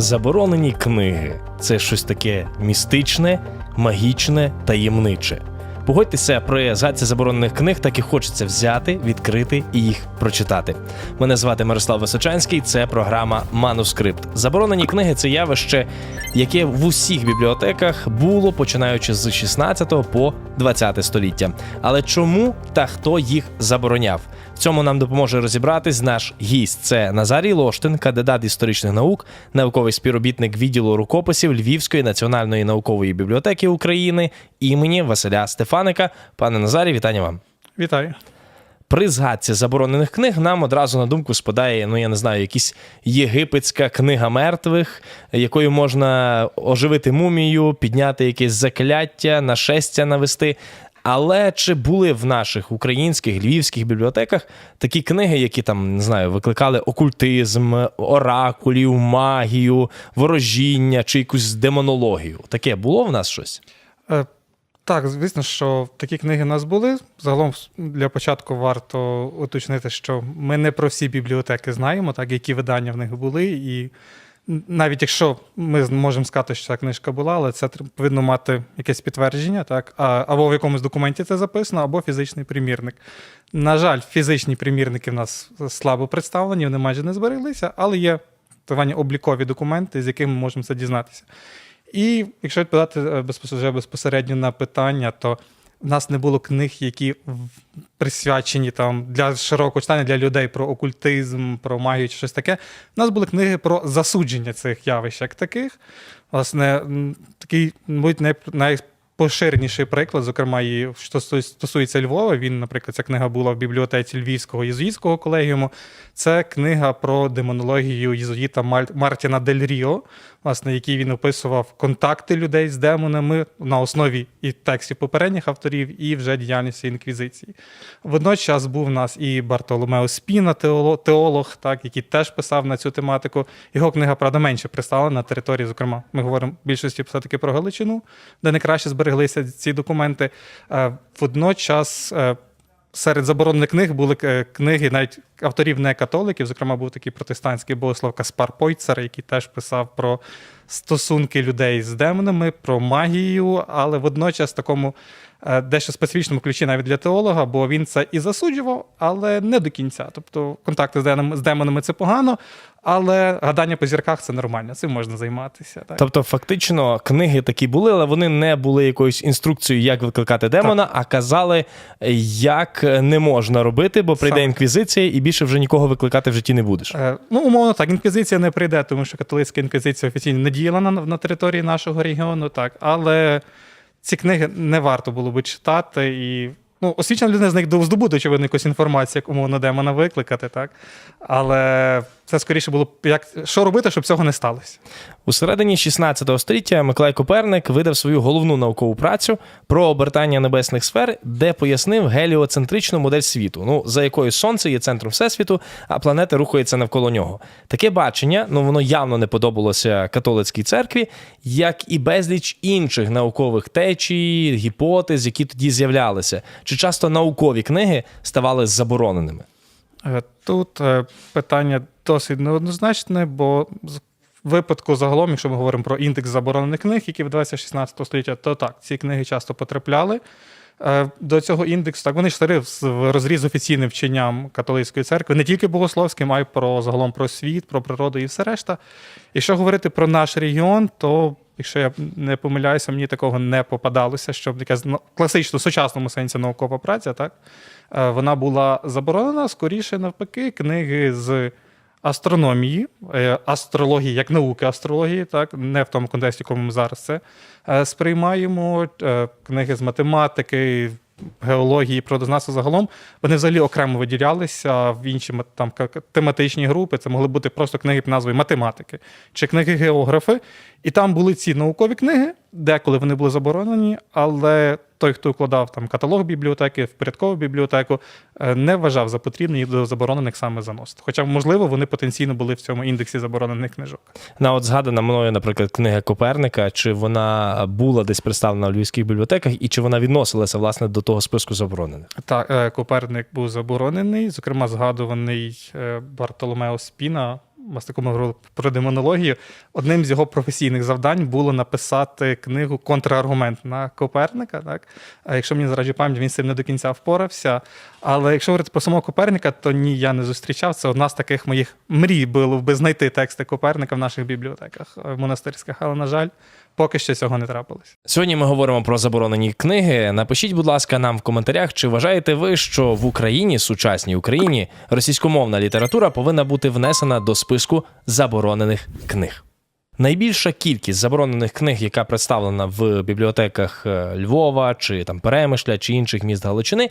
Заборонені книги це щось таке містичне, магічне, таємниче. Погодьтеся, при згадці заборонених книг так і хочеться взяти, відкрити і їх прочитати. Мене звати Мирослав Височанський. Це програма Манускрипт. Заборонені книги це явище, яке в усіх бібліотеках було починаючи з 16 по 20 століття. Але чому та хто їх забороняв? Цьому нам допоможе розібратись наш гість. Це Назарій Лоштин, кандидат історичних наук, науковий співробітник відділу рукописів Львівської національної наукової бібліотеки України імені Василя Стефаника. Пане Назарій, вітання вам. Вітаю. При згадці заборонених книг нам одразу на думку спадає, ну я не знаю, якась єгипетська книга мертвих, якою можна оживити мумію, підняти якесь закляття, нашестя навести. Але чи були в наших українських львівських бібліотеках такі книги, які там не знаю, викликали окультизм, оракулів, магію, ворожіння чи якусь демонологію? Таке було в нас щось? Е, так, звісно, що такі книги в нас були. Загалом для початку варто уточнити, що ми не про всі бібліотеки знаємо, так, які видання в них були. І навіть якщо ми можемо сказати, що ця книжка була, але це повинно мати якесь підтвердження, так, або в якомусь документі це записано, або фізичний примірник. На жаль, фізичні примірники в нас слабо представлені, вони майже не збереглися, але є так облікові документи, з якими ми можемо це дізнатися. І якщо відповідати е, безпосередньо, безпосередньо на питання, то в нас не було книг, які присвячені там для широкого читання для людей про окультизм, про магію чи щось таке. У нас були книги про засудження цих явищ як таких. Власне, такий, мабуть, най, найпоширеніший приклад, зокрема, і що стосується Львова. Він, наприклад, ця книга була в бібліотеці Львівського єзуїтського колегіуму. Це книга про демонологію єзуїта Мартіна Дель Ріо, власне, який він описував контакти людей з демонами на основі і текстів попередніх авторів, і вже діяльності інквізиції. Водночас був у нас і Бартоломео Спіна, теолог, так, який теж писав на цю тематику. Його книга, правда, менше представлена на території, зокрема, ми говоримо в більшості все-таки про Галичину, де найкраще збереглися ці документи. Е, Водночас. е, Серед заборонених книг були е, книги навіть авторів не католиків. Зокрема, був такий протестантський богослов Каспар Пойцер, який теж писав про стосунки людей з демонами, про магію, але водночас в такому е, дещо специфічному ключі навіть для теолога, бо він це і засуджував, але не до кінця. Тобто контакти з демонами, це погано, але гадання по зірках це нормально, цим можна займатися. Так? Тобто, фактично, книги такі були, але вони не були якоюсь інструкцією, як викликати демона, а казали, як не можна робити, бо прийде Саме. інквізиція, і більше вже нікого викликати в житті не будеш. Е, Ну, умовно так, інквізиція не прийде, тому що католицька інквізиція офіційно не діяла на, на території нашого регіону, так. Але ці книги не варто було би читати. І ну, освічена людина з них здобуде, очевидно, якусь інформацію, як умовно демона викликати, так. Але це скоріше було б як що робити, щоб цього не сталося. У середині 16 століття Миколай Коперник видав свою головну наукову працю про обертання небесних сфер, де пояснив геліоцентричну модель світу, ну за якою сонце є центром всесвіту, а планети рухаються навколо нього. Таке бачення, ну воно явно не подобалося католицькій церкві, як і безліч інших наукових течій, гіпотез, які тоді з'являлися. Чи часто наукові книги ставали забороненими? Е, Тут е, питання досить неоднозначне, бо в випадку загалом, якщо ми говоримо про індекс заборонених книг, які видавалися 16 століття, то так, ці книги часто потрапляли. Е, До цього індексу так вони йшли в в розріз офіційним вченням католицької церкви, не тільки богословським, а й про загалом про світ, про природу і все решта. Якщо говорити про наш регіон, то якщо я не помиляюся, мені такого не попадалося, щоб якась класично в сучасному сенсі наукова праця, так е, вона була заборонена скоріше навпаки, книги з астрономії, е, астрології, як науки астрології, так не в тому контексті, якому ми зараз це е, сприймаємо. е, Книги з математики, геології, природознавства загалом, вони взагалі окремо виділялися в інші там тематичні групи. Це могли бути просто книги під назвою математики чи книги географи. І там були ці наукові книги, деколи вони були заборонені, але той, хто укладав там каталог бібліотеки, впорядкову бібліотеку, е, не вважав за потрібне їх до заборонених саме заносити. Хоча, можливо, вони потенційно були в цьому індексі заборонених книжок. На от згадана мною, наприклад, книга Коперника, чи вона була десь представлена в львівських бібліотеках, і чи вона відносилася власне до того списку заборонених? Так, е, Коперник був заборонений, зокрема, згадуваний е, Бартоломео Спіна Мастаку про демонологію. Одним з його професійних завдань було написати книгу контраргумент на Коперника. Так? А якщо мені зраджує пам'ять, він з цим не до кінця впорався. Але якщо говорити про самого Коперника, то ні, я не зустрічав. Це одна з таких моїх мрій було би знайти тексти Коперника в наших бібліотеках монастирських, але, на жаль, поки що цього не трапилось. Сьогодні ми говоримо про заборонені книги. Напишіть, будь ласка, нам в коментарях, чи вважаєте ви, що в Україні, сучасній Україні, російськомовна література повинна бути внесена до списку заборонених книг. Найбільша кількість заборонених книг, яка представлена в бібліотеках е, Львова чи там Перемишля чи інших міст Галичини,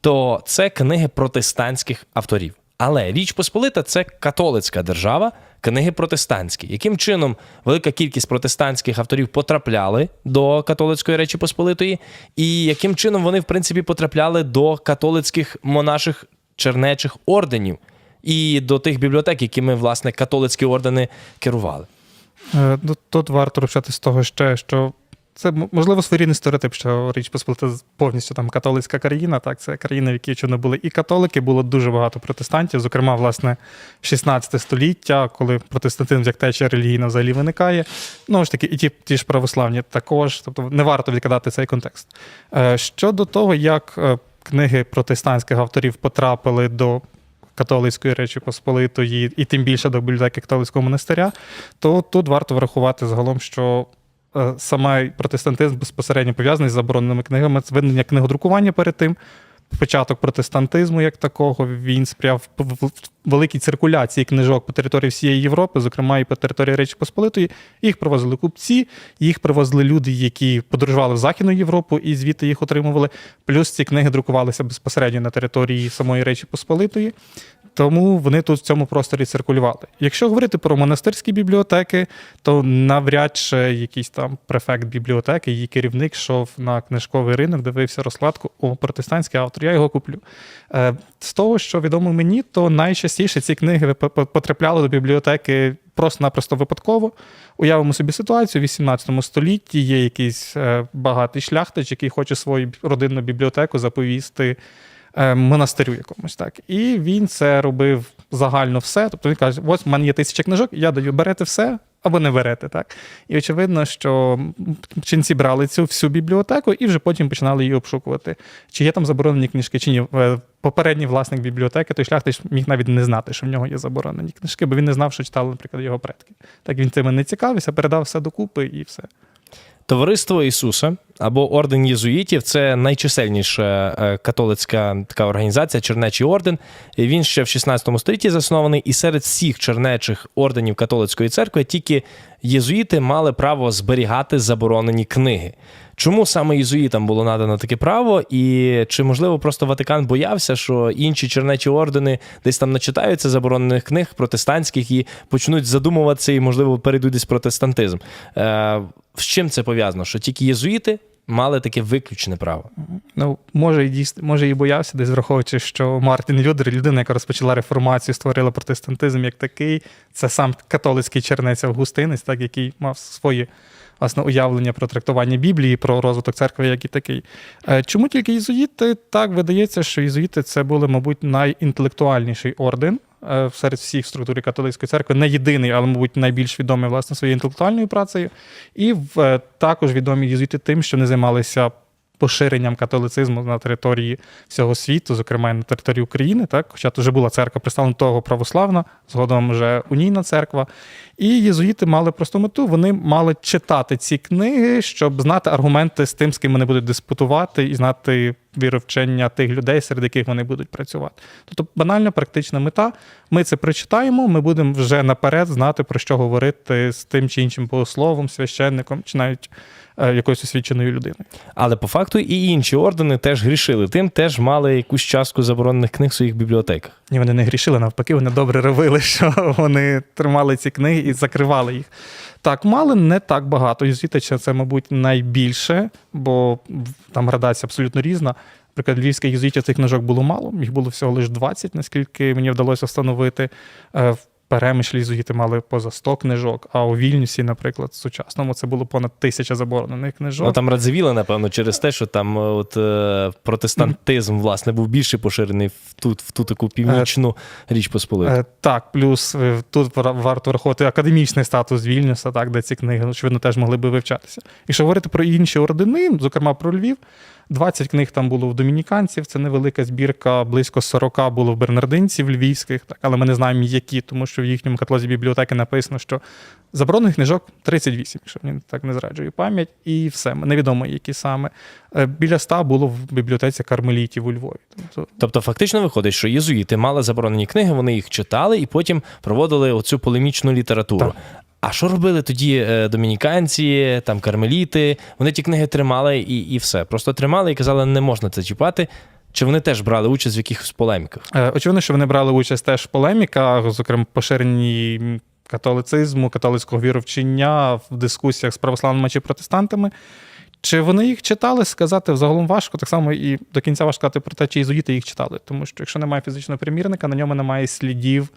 то це книги протестантських авторів. Але Річ Посполита це католицька держава, книги протестантські. Яким чином велика кількість протестантських авторів потрапляли до католицької Речі Посполитої, і яким чином вони, в принципі, потрапляли до католицьких монаших чернечих орденів і до тих бібліотек, якими, власне, католицькі ордени керували. Е, ну, Тут варто почати з того ще, що це можливо своєрідний стереотип, що Річ Посполита повністю там католицька країна. Так, це країна, в якій очевидно, були і католики, було дуже багато протестантів. Зокрема, власне, 16 століття, коли протестантизм як течія релігійна взагалі виникає. Ну ж таки, і ті, ті ж православні також. Тобто не варто відкидати цей контекст. Е, Щодо того, як е, книги протестантських авторів потрапили до католицької Речі Посполитої, і тим більше до бібліотеки католицького монастиря, то тут варто врахувати загалом, що е, саме протестантизм безпосередньо пов'язаний з забороненими книгами, це виникнення книгодрукування перед тим. Початок протестантизму як такого він сприяв великій циркуляції книжок по території всієї Європи, зокрема і по території Речі Посполитої. Їх привозили купці, їх привозили люди, які подорожували в Західну Європу і звідти їх отримували. Плюс ці книги друкувалися безпосередньо на території самої Речі Посполитої. Тому вони тут в цьому просторі циркулювали. Якщо говорити про монастирські бібліотеки, то навряд чи якийсь там префект бібліотеки, її керівник йшов на книжковий ринок, дивився розкладку, о, протестантський автор, я його куплю. Е, З того, що відомо мені, то найчастіше ці книги по- по- потрапляли до бібліотеки просто-напросто випадково. Уявимо собі ситуацію: в 18 столітті є якийсь е, багатий шляхтич, який хоче свою родинну бібліотеку заповісти монастирю якомусь так. І він це робив загально все. Тобто він каже: ось в мене є тисяча книжок, я даю, берете все. Або не берете, так? І очевидно, що ченці брали цю всю бібліотеку і вже потім починали її обшукувати. Чи є там заборонені книжки, чи ні. Е, Попередній власник бібліотеки, той шляхтич міг навіть не знати, що в нього є заборонені книжки, бо він не знав, що читали, наприклад, його предки. Так він цим не цікавився, передав все докупи і все. Товариство Ісуса або Орден Єзуїтів це найчисельніша е, католицька така організація, Чернечий орден. Він ще в 16 столітті заснований, і серед всіх чернечих орденів католицької церкви тільки єзуїти мали право зберігати заборонені книги. Чому саме єзуїтам було надано таке право, і чи можливо просто Ватикан боявся, що інші чернечі ордени десь там начитаються заборонених книг протестантських і почнуть задумуватися, і можливо перейдуть десь протестантизм. З чим це пов'язано? Що тільки єзуїти мали таке виключне право. Ну, може, і дійсно, може, і боявся, десь враховуючи, що Мартін Лютер, людина, яка розпочала реформацію, створила протестантизм як такий. Це сам католицький чернець Августинець, так, який мав своє власне уявлення про трактування Біблії, про розвиток церкви, як і такий. Е, Чому тільки єзуїти? Так видається, що єзуїти це були, мабуть, найінтелектуальніший орден. Е, Серед всіх структур католицької церкви не єдиний, але, мабуть, найбільш відомий власне своєю інтелектуальною працею. І в, е, також відомі єзуїти тим, що не займалися поширенням католицизму на території всього світу, зокрема на території України, так, хоча тут вже була церква представлена того православна, згодом вже унійна церква. І єзуїти мали просту мету, вони мали читати ці книги, щоб знати аргументи з тим, з ким вони будуть диспутувати, і знати віровчення тих людей, серед яких вони будуть працювати. Тобто банальна практична мета. Ми це прочитаємо, ми будемо вже наперед знати, про що говорити з тим чи іншим богословом, священником, чи навіть е, якоюсь освіченою людиною. Але по факту і інші ордени теж грішили. Тим теж мали якусь частку заборонених книг в своїх бібліотеках. Ні, вони не грішили, навпаки, вони добре робили, що вони тримали ці книги і закривали їх. Так, мали не так багато. Єзуїтича це, мабуть, найбільше, бо там градація абсолютно різна. Наприклад, львівських єзуїтів цих книжок було мало, їх було всього лише 20, наскільки мені вдалося встановити. Е, в перемишлі єзуїти мали поза 100 книжок, а у Вільнюсі, наприклад, в сучасному це було понад тисяча заборонених книжок. Ну там Радзивіла, напевно, через те, що там е, от, е, протестантизм, власне, був більше поширений в ту, в ту таку північну річ Посполиту. Так, плюс тут варто враховувати академічний статус Вільнюса, так, де ці книги, очевидно, теж могли би вивчатися. Якщо говорити про інші ордени, зокрема про Львів, 20 книг там було в домініканців, це невелика збірка, близько 40 було в бернардинців львівських, так, але ми не знаємо, які, тому що в їхньому каталозі бібліотеки написано, що заборонених книжок 38, якщо мені так не зраджує пам'ять, і все, невідомо, які саме. Е, Біля 100 було в бібліотеці кармелітів у Львові. Тобто Тобто, фактично виходить, що єзуїти мали заборонені книги, вони їх читали і потім проводили оцю полемічну літературу. Так. А що робили тоді е, домініканці, там кармеліти? Вони ті книги тримали і, і все. Просто тримали і казали, не можна це чіпати. Чи вони теж брали участь в якихось полеміках? Е, Очевидно, що вони брали участь теж в полеміках, зокрема, поширенні католицизму, католицького віровчення в дискусіях з православними чи протестантами. Чи вони їх читали, сказати взагалом важко, так само і до кінця важко сказати про те, чи ізуїти їх читали. Тому що якщо немає фізичного примірника, на ньому немає слідів,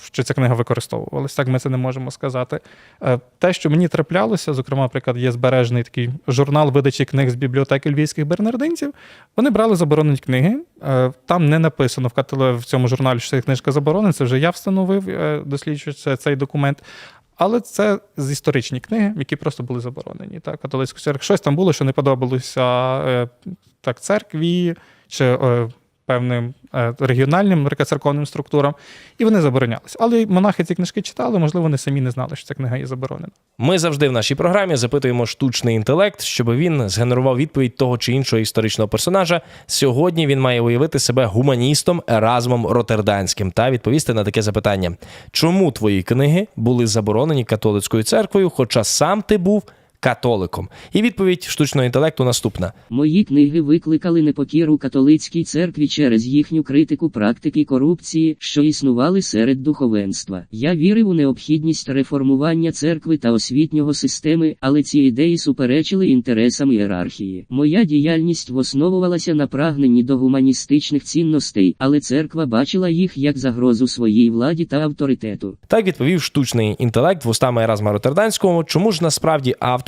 що ця книга використовувалась. Так ми це не можемо сказати. Е, Те, що мені траплялося, зокрема, наприклад, є збережений такий журнал видачі книг з бібліотеки львівських бернардинців. Вони брали заборонені книги. Е, Там не написано в в цьому журналі, що ця книжка заборонена. Це вже я встановив, е, досліджуючи цей документ. Але це з історичні книги, які просто були заборонені. Так, католицьку церкву. Щось там було, що не подобалося е, так, церкві чи е, певним е, регіональним церковним структурам, і вони заборонялися. Але монахи ці книжки читали, можливо, вони самі не знали, що ця книга є заборонена. Ми завжди в нашій програмі запитуємо штучний інтелект, щоб він згенерував відповідь того чи іншого історичного персонажа. Сьогодні він має уявити себе гуманістом Еразмом Роттерданським та відповісти на таке запитання: чому твої книги були заборонені католицькою церквою, хоча сам ти був католиком? І відповідь штучного інтелекту наступна: Мої книги викликали непокіру католицькій церкві через їхню критику практики корупції, що існували серед духовенства. Я вірив у необхідність реформування церкви та освітнього системи, але ці ідеї суперечили інтересам ієрархії. Моя діяльність основувалася на прагненні до гуманістичних цінностей, але церква бачила їх як загрозу своїй владі та авторитету. Так відповів штучний інтелект вустами Еразма Роттерданського. Чому ж насправді автор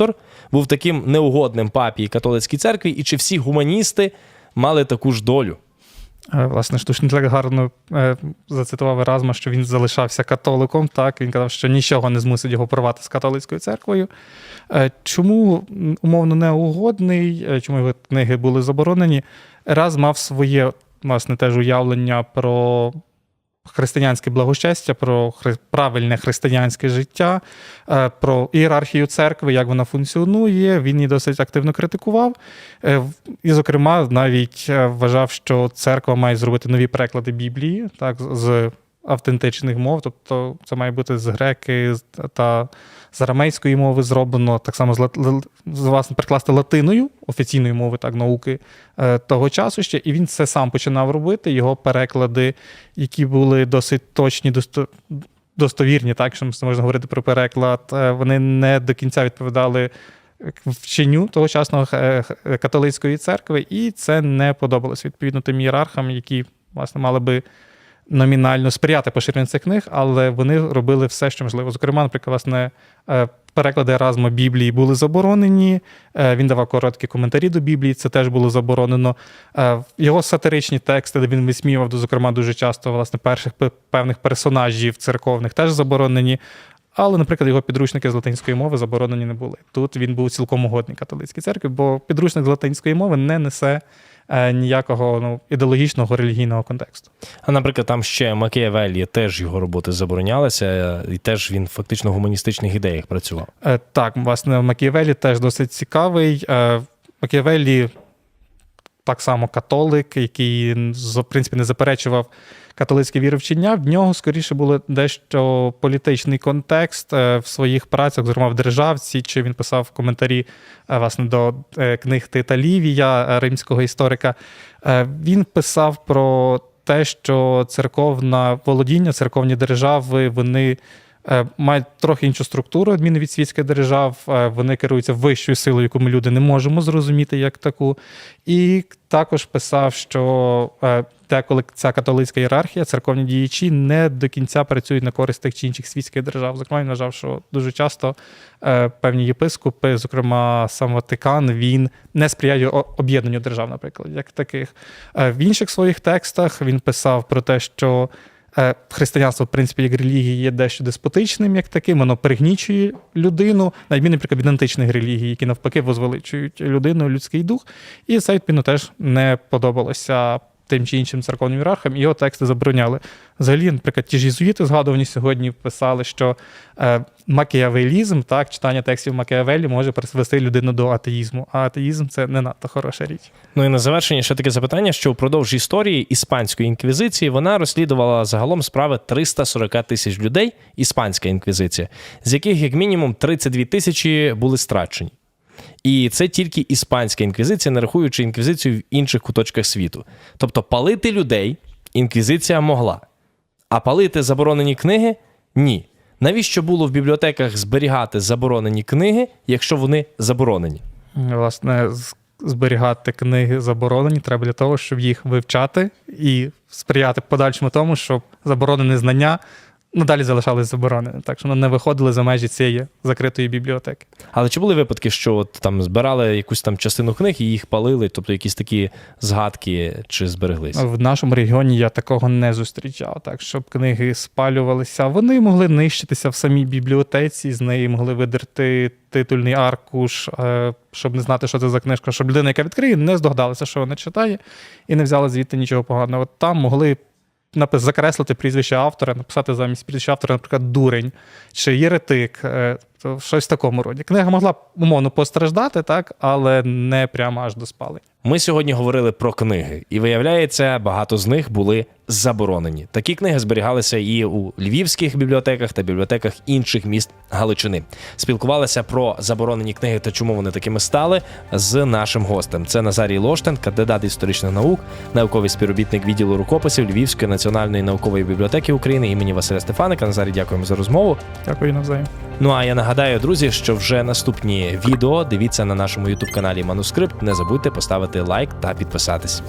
був таким неугодним папі католицькій церкві, і чи всі гуманісти мали таку ж долю? Е, Власне, штучний інтелект гарно е, зацитував Еразма, що він залишався католиком. Так, він казав, що нічого не змусить його порвати з католицькою церквою. Е, Чому умовно неугодний, чому його книги були заборонені? Ераз мав своє власне теж уявлення про християнське благощастя, про хри- правильне християнське життя, е, про ієрархію церкви, як вона функціонує. Він її досить активно критикував. Е, І, зокрема, навіть е, вважав, що церква має зробити нові переклади Біблії, так, з- з автентичних мов, тобто це має бути з греки та з арамейської мови зроблено, так само з, власне перекласти латиною, офіційної мови так, науки е, того часу ще. І він це сам починав робити. Його переклади, які були досить точні, досто, достовірні, так, що можна говорити про переклад, е, вони не до кінця відповідали вченню тогочасного е, католицької церкви, і це не подобалось відповідно тим ієрархам, які власне мали би номінально сприяти поширенню цих книг, але вони робили все, що можливо. Зокрема, наприклад, власне, е, переклади Еразма Біблії були заборонені. е, Він давав короткі коментарі до Біблії, це теж було заборонено. Е, Його сатиричні тексти, де він висміював, зокрема, дуже часто власне перших певних персонажів церковних, теж заборонені. Але, наприклад, його підручники з латинської мови заборонені не були. Тут він був цілком угодний католицькій церкві, бо підручник з латинської мови не несе ніякого ну, ідеологічного релігійного контексту. А наприклад, там ще Макіавеллі теж його роботи заборонялися, е, і теж він фактично в гуманістичних ідеях працював. Е, Так, власне, Макіавеллі теж досить цікавий. Е, Макіавеллі так само католик, який в принципі не заперечував католицьке віровчення. В нього скоріше було дещо політичний контекст е, в своїх працях, зокрема в державці, чи він писав коментарі е, власне до е, книг Тита Лівія, римського історика. Він писав про те, що церковна володіння, церковні держави, вони мають трохи іншу структуру, відміну від світських держав. Е, Вони керуються вищою силою, яку ми люди не можемо зрозуміти як таку. І також писав, що е, деколи ця католицька ієрархія, церковні діячі не до кінця працюють на користь тих чи інших світських держав. Зокрема, він вважав, що дуже часто е, певні єпископи, зокрема сам Ватикан, він не сприяє об'єднанню держав, наприклад, як таких. Е, в інших своїх текстах він писав про те, що е, християнство, в принципі, як релігія є дещо деспотичним, як таким, воно пригнічує людину, на наприклад, від античних релігій, які навпаки возвеличують людину, людський дух. І це, відповідно, теж не подобалося тим чи іншим церковним ієрархам, його тексти забороняли. Взагалі, наприклад, ті ж єзуїти згадувані сьогодні писали, що е, макіавелізм, так, читання текстів Макіавелі може призвести людину до атеїзму, а атеїзм це не надто хороша річ. Ну і на завершення ще таке запитання, що впродовж історії іспанської інквізиції вона розслідувала загалом справи 340 тисяч людей, іспанська інквізиція, з яких як мінімум 32 тисячі були страчені. І це тільки іспанська інквізиція, не рахуючи інквізицію в інших куточках світу. Тобто палити людей інквізиція могла, а палити заборонені книги ні. Навіщо було в бібліотеках зберігати заборонені книги, якщо вони заборонені? Власне, зберігати книги заборонені треба для того, щоб їх вивчати і сприяти подальшому тому, щоб заборонені знання надалі залишались заборонені, так що не виходили за межі цієї закритої бібліотеки. Але чи були випадки, що от там збирали якусь там частину книг і їх палили, тобто якісь такі згадки чи збереглись? В нашому регіоні я такого не зустрічав, так щоб книги спалювалися. Вони могли нищитися в самій бібліотеці, з неї могли видерти титульний аркуш, е, щоб не знати, що це за книжка, щоб людина, яка відкриє, не здогадалася, що вона читає, і не взяла звідти нічого поганого. От там могли закреслити прізвище автора, написати замість прізвища автора, наприклад, дурень чи єретик, е, то щось в такому роді. Книга могла б умовно постраждати, так, але не прямо аж до спалення. Ми сьогодні говорили про книги, і виявляється, багато з них були заборонені. Такі книги зберігалися і у львівських бібліотеках та бібліотеках інших міст Галичини. Спілкувалися про заборонені книги та чому вони такими стали з нашим гостем. Це Назарій Лоштен, кандидат історичних наук, науковий співробітник відділу рукописів Львівської національної наукової бібліотеки України імені Василя Стефаника. Назарій, дякуємо за розмову. Дякую навзаєм. Ну а я нагадаю, друзі, що вже наступні відео дивіться на нашому youtube каналі Манускрипт. Не забудьте поставити лайк та підписатись.